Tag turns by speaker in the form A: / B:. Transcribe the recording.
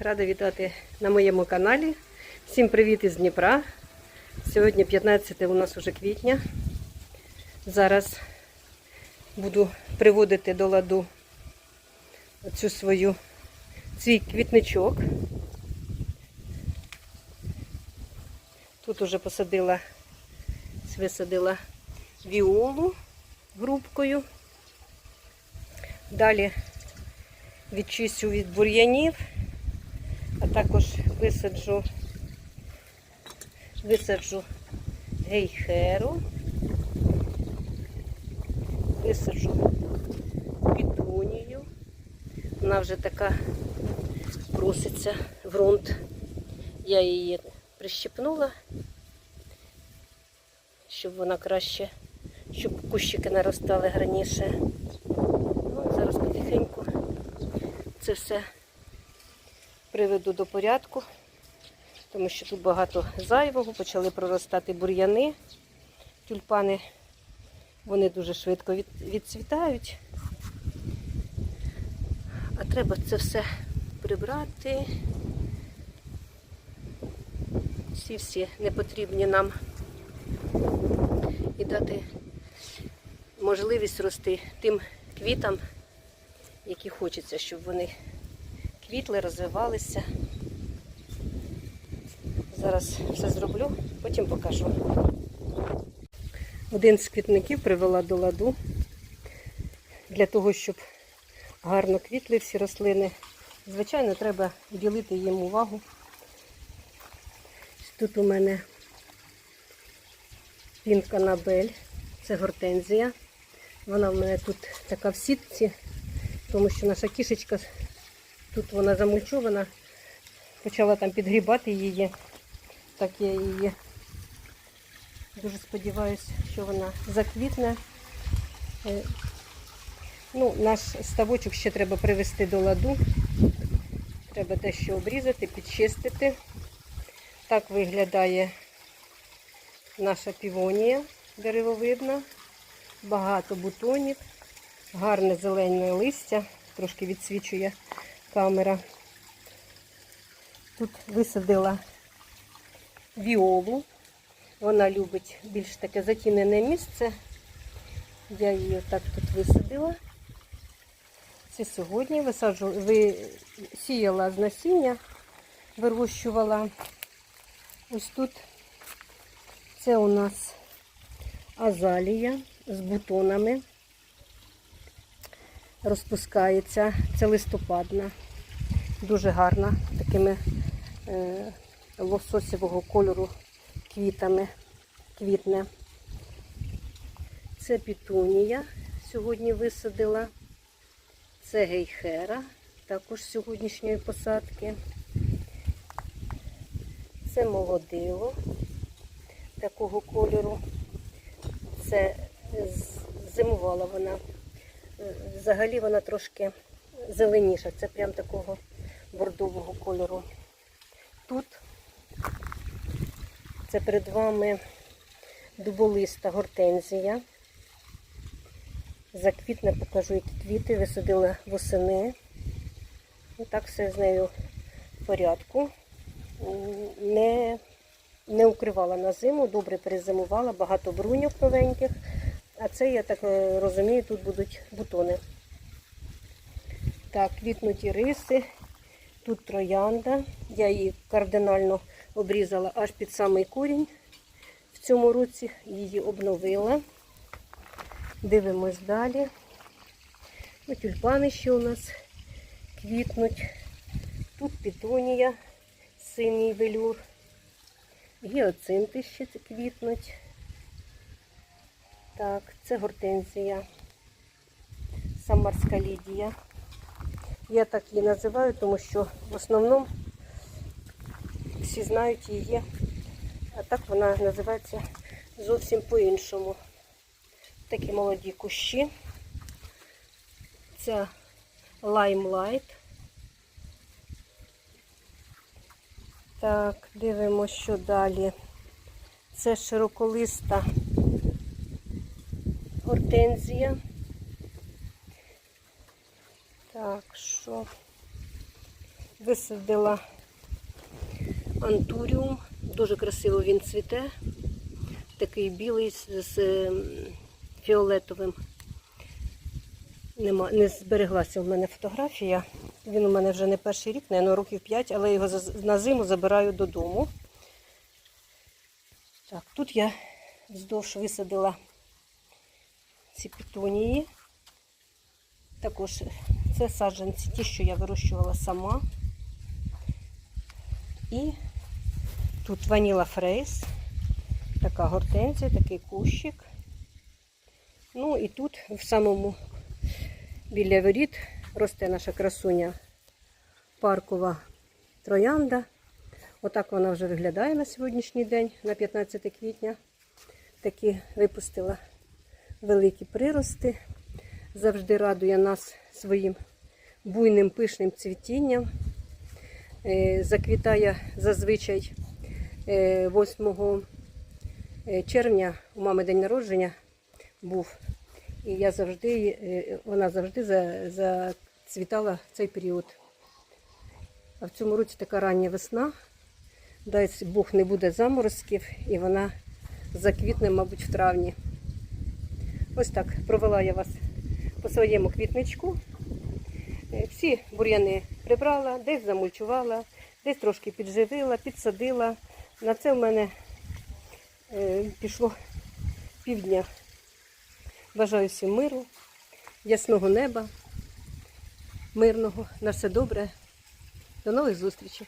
A: Рада вітати на моєму каналі. Всім привіт із Дніпра. Сьогодні 15 у нас уже квітня. Зараз буду приводити до ладу цю свою свій квітничок. Тут уже посадила, висадила віолу грубкою. Далі відчистю від бур'янів, а також висаджу, висаджу гейхеру, висаджу пітунію. Вона вже така проситься в ґрунт. Я її прищепнула, щоб вона краще, щоб кущики наростали гарніше. Ну, зараз потихеньку це все приведу до порядку, тому що тут багато зайвого, почали проростати бур'яни. Тюльпани вони дуже швидко від, відцвітають. А треба це все прибрати. Всі всі непотрібні нам і дати можливість рости тим квітам, які хочеться, щоб вони квітли, розвивалися. Зараз все зроблю, потім покажу. Один з квітників привела до ладу для того, щоб гарно квітли всі рослини. Звичайно, треба ділити їм увагу. Тут у мене пінканабель, це гортензія. Вона в мене тут така в сітці, тому що наша кішечка, тут вона замульчована, почала там підгрібати її. Так я її дуже сподіваюся, що вона заквітне. Е, Ну, Наш ставочок ще треба привести до ладу. Треба дещо обрізати, підчистити. Так виглядає наша півонія деревовидна багато бутонів, гарне зелене листя, трошки відсвічує камера. Тут висадила віолу. Вона любить більш таке затінене місце. Я її отак тут висадила. Це сьогодні висаджу, ви, сіяла з насіння, вирощувала. Ось тут це у нас азалія з бутонами. Розпускається. Це листопадна. Дуже гарна, такими е, лососєвого кольору квітами квітне. Це пітунія сьогодні висадила. Це гейхера, також сьогоднішньої посадки. Це молодило такого кольору. Це зимувала вона. Взагалі вона трошки зеленіша. Це прям такого бордового кольору. Тут це перед вами дуболиста гортензія. Заквітне покажу, які квіти висадила восени. І так все з нею в порядку. Не не укривала на зиму, добре перезимувала, багато бруньок новеньких. А це, я так е, розумію, тут будуть бутони. Так, квітнуті риси. Тут троянда. Я її кардинально обрізала аж під самий корінь. В цьому році її обновила. Дивимось далі. Ну, Тюльпани ще у нас квітнуть. Тут пітонія, синій велюр. Гіоцинти ще квітнуть. Так, це гортензія. Самарська лідія. Я так її називаю, тому що в основному всі знають її, а так вона називається зовсім по-іншому. Такі молоді кущі. Це лаймлайт. Так, дивимося, що далі. Це широколиста гортензія. Так, що? Висадила антуріум. Дуже красиво він цвіте. Такий білий з, фіолетовим. Нема, не збереглася в мене фотографія. Він у мене вже не перший рік, напевно, років 5, але його на зиму забираю додому. Так, тут я вздовж висадила ці петунії. Також це саджанці, ті, що я вирощувала сама. І тут ваніла фрейс, така гортензія, такий кущик. Ну і тут в самому біля воріт росте наша красуня паркова троянда. Отак вона вже виглядає на сьогоднішній день, на 15 квітня. Такі випустила великі прирости. Завжди радує нас своїм буйним пишним цвітінням. Е, Заквітає зазвичай е, 8 е, червня у мами день народження був. І я завжди, е, вона завжди зацвітала в цей період. А в цьому році така рання весна. Дай Бог не буде заморозків, і вона заквітне, мабуть, в травні. Ось так провела я вас по своєму квітничку. Е, Всі бур'яни прибрала, десь замульчувала, десь трошки підживила, підсадила. На це в мене е, пішло півдня. Бажаю всім миру, ясного неба, мирного. На все добре. До нових зустрічей.